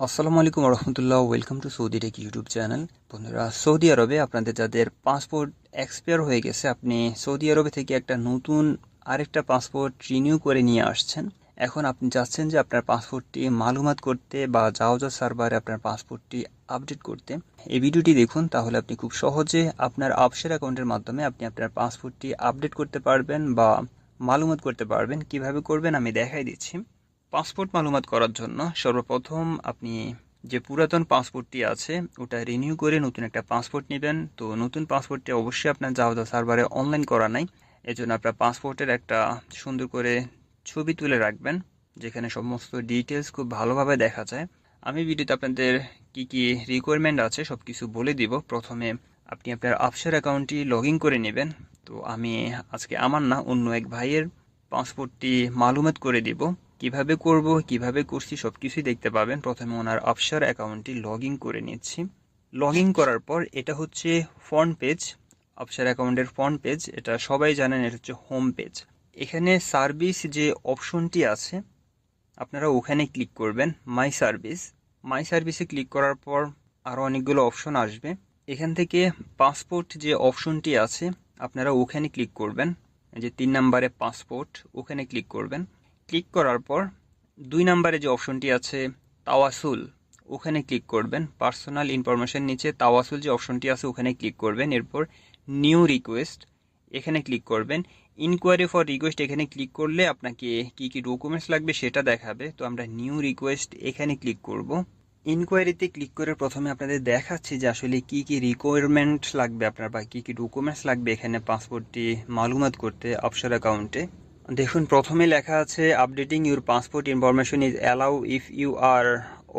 আসসালামু আলাইকুম রহমতুল্লাহ, welcome to Saudi tech YouTube channel. বন্ধুরা, সৌদি আরবে আপনাদের যাদের পাসপোর্ট এক্সপায়ার হয়ে গেছে, আপনি সৌদি আরবে থেকে একটা নতুন আরেকটা পাসপোর্ট রিনিউ করে নিয়ে আসছেন। এখন আপনি চাচ্ছেন যে আপনার পাসপোর্টটি মালুমাত করতে বা যাওয়া সার্ভারে আপনার পাসপোর্টটি আপডেট করতে। এই ভিডিওটি দেখুন, তাহলে আপনি খুব সহজে আপনার আপসের অ্যাকাউন্টের মাধ্যমে আপনি আপনার পাসপোর্টটি আপডেট করতে পারবেন বা মালুমাত করতে পারবেন। কীভাবে করবেন আমি দেখাই দিচ্ছি। পাসপোর্ট মালুমাত করার জন্য সর্বপ্রথম আপনি যে পুরাতন পাসপোর্টটি আছে, ওটা রিনিউ করে নতুন একটা পাসপোর্ট নেবেন। তো নতুন পাসপোর্টটি অবশ্যই আপনার জাওদা সার্ভারে অনলাইন করা নাই। এজন্য আপনার পাসপোর্টের একটা সুন্দর করে ছবি তুলে রাখবেন, যেখানে সমস্ত ডিটেলস খুব ভালোভাবে দেখা যায়। আমি ভিডিওতে আপনাদের কি কি রিকোয়ারমেন্ট আছে সব কিছু বলে দিব। প্রথমে আপনি আপনার আপসের অ্যাকাউন্টটি লগ ইন করে নেবেন। তো আমি আজকে আমার না, অন্য এক ভাইয়ের পাসপোর্টটি মালুমাত করে দিব। কীভাবে করব, কীভাবে করছি সব কিছুই দেখতে পাবেন। প্রথমে ওনার আপসার অ্যাকাউন্টটি লগ করে নিচ্ছি। লগ করার পর এটা হচ্ছে ফ্রন্ট পেজ আপসার অ্যাকাউন্টের ফ্রন্ট পেজ। এটা সবাই জানেন, এটা হচ্ছে হোম পেজ। এখানে সার্ভিস যে অপশনটি আছে, আপনারা ওখানে ক্লিক করবেন, মাই সার্ভিস। মাই সার্ভিসে ক্লিক করার পর আরও অনেকগুলো অপশন আসবে। এখান থেকে পাসপোর্ট যে অপশনটি আছে, আপনারা ওখানে ক্লিক করবেন। যে তিন নম্বরে পাসপোর্ট, ওখানে ক্লিক করবেন। ক্লিক করার পর দুই নম্বরে যে অপশনটি আছে তাওয়াসুল, ওখানে ক্লিক করবেন। পার্সোনাল ইনফরমেশন নিচে তাওয়াসুল যে অপশনটি আছে ওখানে ক্লিক করবেন। এরপর নিউ রিকোয়েস্ট এখানে ক্লিক করবেন। ইনকোয়ারি ফর রিকোয়েস্ট এখানে ক্লিক করলে আপনাকে কি কি ডকুমেন্টস লাগবে সেটা দেখাবে। তো আমরা নিউ রিকোয়েস্ট এখানে ক্লিক করব। ইনকোয়ারিতে ক্লিক করে প্রথমে আপনাদের দেখাচ্ছি যে আসলে কি কি রিকোয়ারমেন্ট লাগবে আপনার বা কী কী ডকুমেন্টস লাগবে এখানে পাসপোর্টটি মালুমাত করতে অপসর অ্যাকাউন্টে। দেখুন প্রথমে লেখা আছে updating your passport information is allow if you are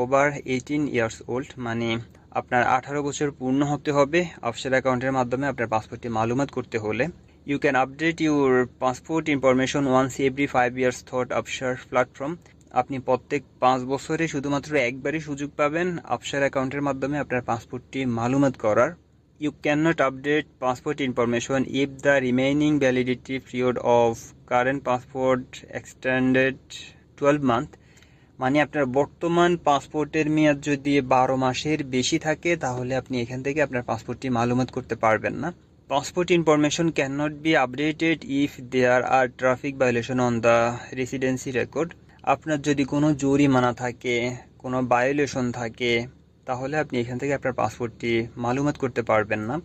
over eighteen years old মানে আপনার আঠারো বছর পূর্ণ হতে হবে অফিসিয়াল অ্যাকাউন্টের মাধ্যমে আপনার পাসপোর্টটি মালুমাত করতে হলে। You can update your passport information once every five years thought officer platform আপনি প্রত্যেক পাঁচ বছরে শুধুমাত্র একবারই সুযোগ পাবেন আফসার অ্যাকাউন্টের মাধ্যমে আপনার পাসপোর্টটি মালুমাত করার। You cannot update passport information if the remaining validity period of current passport extended 12 month. মানে আপনার বর্তমান পাসপোর্টের মেয়াদ যদি বারো মাসের বেশি থাকে, তাহলে আপনি এখান থেকে আপনার পাসপোর্টটি মালুমাত করতে পারবেন না। Passport information can not be updated if there are traffic violation on the residency record আপনার যদি কোনো জরিমানা থাকে, কোনো ভায়োলেশন থাকে তাহলে আপনি এখান থেকে আপনার পাসপোর্টটি মালুমাত করতে পারবেন না।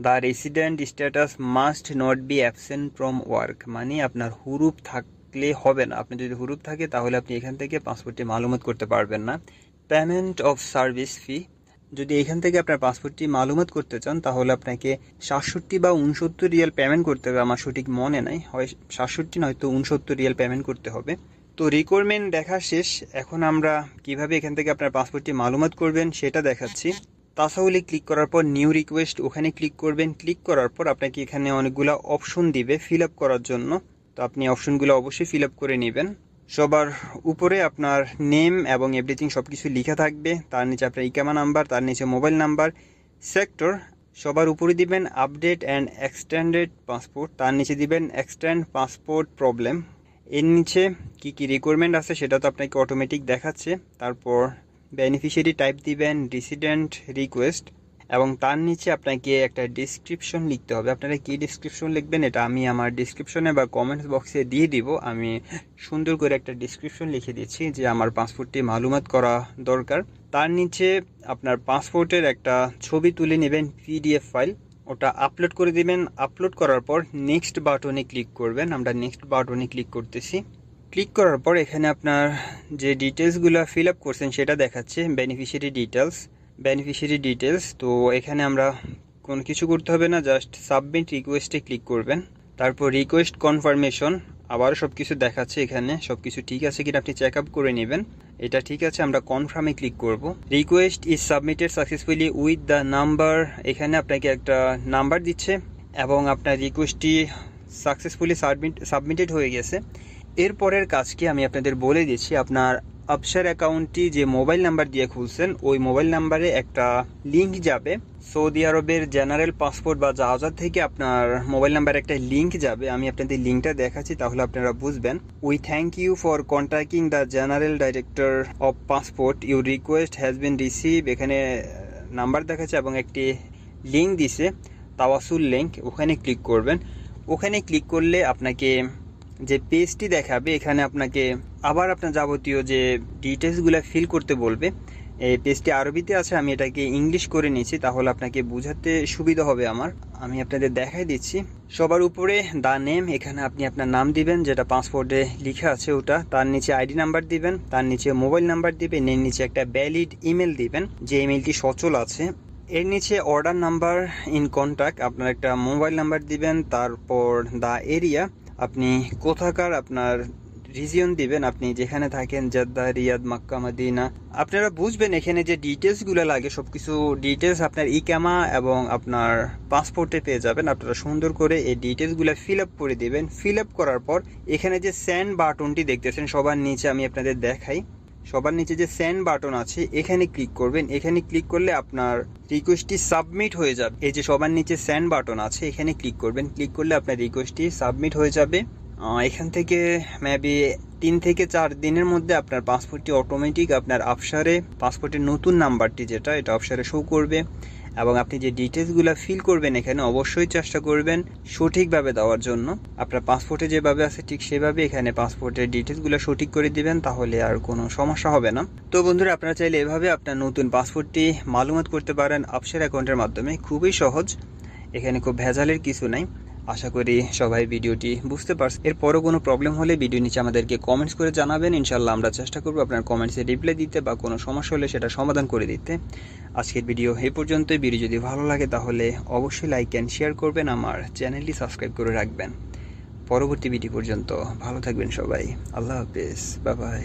The resident status must not be absent from work মানে আপনার হুরুপ থাকলে হবে না। আপনি যদি হুরুপ থাকে, তাহলে আপনি এখান থেকে পাসপোর্টটি মালুমাত করতে পারবেন না। পেমেন্ট অফ সার্ভিস ফি যদি এখান থেকে আপনার পাসপোর্টটি মালুমাত করতে চান, তাহলে আপনাকে সাতষট্টি বা উনসত্তর রিয়াল পেমেন্ট করতে হবে। আমার সঠিক মনে নাই, হয় সাতষট্টি নয়তো উনসত্তর রিয়াল পেমেন্ট করতে হবে। তো রিকোয়ারমেন্ট দেখা শেষ। এখন আমরা কীভাবে এখান থেকে আপনার পাসপোর্টটি মালুমাত করবেন সেটা দেখাচ্ছি। তাসাউলে ক্লিক করার পর নিউ রিকোয়েস্ট ওখানে ক্লিক করবেন। ক্লিক করার পর আপনাকে এখানে অনেকগুলো অপশন দিবে ফিল করার জন্য। তো আপনি অপশনগুলো অবশ্যই ফিল করে নেবেন। সবার উপরে আপনার নেম এবং এভরিথিং সব কিছু লেখা থাকবে। তার নিচে আপনার ইকামা নাম্বার তার নিচে মোবাইল নাম্বার সেক্টর সবার উপরে দিবেন আপডেট অ্যান্ড এক্সটেন্ডেড পাসপোর্ট তার নিচে দিবেন এক্সটেন্ড পাসপোর্ট প্রবলেম এর নিচে কি কি রিকোয়ারমেন্ট আছে সেটা তো আপনাকে অটোমেটিক দেখাচ্ছে। তারপর বেনিফিশিয়ারি টাইপ দিবেন রেসিডেন্ট রিকোয়েস্ট এবং তার নিচে আপনাকে একটা ডিসক্রিপশন লিখতে হবে। আপনারা কি ডিসক্রিপশন লিখবেন এটা আমি আমার ডিসক্রিপশনে বা কমেন্টস বক্সে দিয়ে দিব। আমি সুন্দর করে একটা ডিসক্রিপশন লিখে দিচ্ছি যে আমার পাসপোর্টটি মালুমাত করা দরকার। তার নিচে আপনার পাসপোর্টের একটা ছবি তুলে নেবেন পিডিএফ ফাইল ওটা আপলোড করে দিবেন। আপলোড করার পর নেক্সট বাটনে ক্লিক করবেন। আমরা নেক্সট বাটনে ক্লিক করতেছি। ক্লিক করার পর এখানে আপনার যে ডিটেলসগুলো ফিল আপ করছেন সেটা দেখাচ্ছে বেনিফিশিয়ারি ডিটেলস বেনিফিশিয়ারি ডিটেলস তো এখানে আমরা কোনো কিছু করতে হবে না জাস্ট সাবমিট রিকোয়েস্টে ক্লিক করবেন। তারপর রিকোয়েস্ট কনফার্মেশন আবারও সব কিছু দেখাচ্ছে এখানে। সব কিছু ঠিক আছে কিনা আপনি চেক আপ করে নেবেন। এটা ঠিক আছে, আমরা কনফার্মে ক্লিক করব। Request is submitted successfully with the number এখানে আপনাকে একটা নাম্বার দিচ্ছে এবং আপনার রিকোয়েস্টটি সাকসেসফুলি সাবমিট সাবমিটেড হয়ে গেছে। এরপরের কাজকে আমি আপনাদের বলে দিচ্ছি, আপনার আপসার অ্যাকাউন্টটি যে মোবাইল নাম্বার দিয়ে খুলছেন, ওই মোবাইল নাম্বারে একটা লিংক যাবে। সৌদি আরবের জেনারেল পাসপোর্ট বা জাহাজার থেকে আপনার মোবাইল নাম্বারে একটা লিংক যাবে। আমি আপনাদের লিঙ্কটা দেখাচ্ছি, তাহলে আপনারা বুঝবেন। We thank you for contacting the general director of passport your request has been receive এখানে নাম্বার দেখাচ্ছে এবং একটি লিঙ্ক দিছে, তাওয়াসুল লিঙ্ক ওখানে ক্লিক করবেন। ওখানে ক্লিক করলে আপনাকে যে পেজটি দেখাবে, এখানে আপনাকে আবার আপনার যাবতীয় যে ডিটেলসগুলো ফিল করতে বলবে, এই পেজটি আরবিতে আছে, আমি এটাকে ইংলিশ করে নিয়েছি, তাহলে আপনাকে বোঝাতে সুবিধা হবে আমার। আমি আপনাদের দেখাই দিচ্ছি। সবার উপরে দা নেম এখানে আপনি আপনার নাম দিবেন, যেটা পাসপোর্টে লেখা আছে ওটা। তার নিচে আইডি নাম্বার দিবেন, তার নিচে মোবাইল নাম্বার দিবেন, এর নিচে একটা ভ্যালিড ইমেল দিবেন, যে ইমেলটি সচল আছে। এর নিচে অর্ডার নাম্বার ইন কন্ট্যাক্ট আপনার একটা মোবাইল নাম্বার দিবেন, তারপর দা এরিয়া আপনি কোথাকার আপনার রিজিয়ন দিবেন। আপনি যেখানে থাকেন জেদ্দা রিয়াদ, মাক্কা, মদিনা, আপনারা বুঝবেন এখানে যে ডিটেলসগুলো লাগে সব কিছু ডিটেলস আপনার ইকামা এবং আপনার পাসপোর্টে পেয়ে যাবেন। আপনারা সুন্দর করে এই ডিটেলসগুলো ফিল আপ করে দিবেন। ফিল আপ করার পর এখানে যে স্যান্ড বাটনটি দেখতেছেন, সবার নিচে আমি আপনাদের দেখাই। সবার নিচে যে সেন্ড বাটন আছে, এখানে ক্লিক করবেন। এখানে ক্লিক করলে আপনার রিকোয়েস্টটি সাবমিট হয়ে যাবে। এই যে সবার নিচে সেন্ড বাটন আছে, এখানে ক্লিক করবেন। ক্লিক করলে আপনার রিকোয়েস্টটি সাবমিট হয়ে যাবে। এখান থেকে মেবি তিন থেকে চার দিনের মধ্যে আপনার পাসপোর্টটি অটোমেটিক আপনার আফসারে পাসপোর্টের নতুন নাম্বারটি যেটা, এটা আফসারে শো করবে। এবং আপনি যে ডিটেলসগুলো ফিল করবেন এখানে অবশ্যই চেষ্টা করবেন সঠিকভাবে দেওয়ার জন্য। আপনার পাসপোর্টে যেভাবে আছে, ঠিক সেভাবে এখানে পাসপোর্টের ডিটেলসগুলো সঠিক করে দিবেন, তাহলে আর কোনো সমস্যা হবে না। তো বন্ধুরা, আপনারা চাইলে এভাবে আপনার নতুন পাসপোর্টটি মালুমাত করতে পারেন। আফসার অ্যাকাউন্টের মাধ্যমে খুবই সহজ। এখানে খুব ভেজালের কিছু নাই। আশা করি সবাই ভিডিওটি বুঝতে পারছে। এরপরও কোনো প্রবলেম হলে ভিডিও নিচে আমাদেরকে কমেন্টস করে জানাবেন। ইনশাল্লাহ আমরা চেষ্টা করব আপনার কমেন্টসে রিপ্লাই দিতে বা কোনো সমস্যা হলে সেটা সমাধান করে দিতে। আজকের ভিডিও এই পর্যন্তই। ভিডিও যদি ভালো লাগে তাহলে অবশ্যই লাইক অ্যান্ড শেয়ার করবেন। আমার চ্যানেলটি সাবস্ক্রাইব করে রাখবেন। পরবর্তী ভিডিও পর্যন্ত ভালো থাকবেন সবাই। আল্লাহ হাফেজ। Bye bye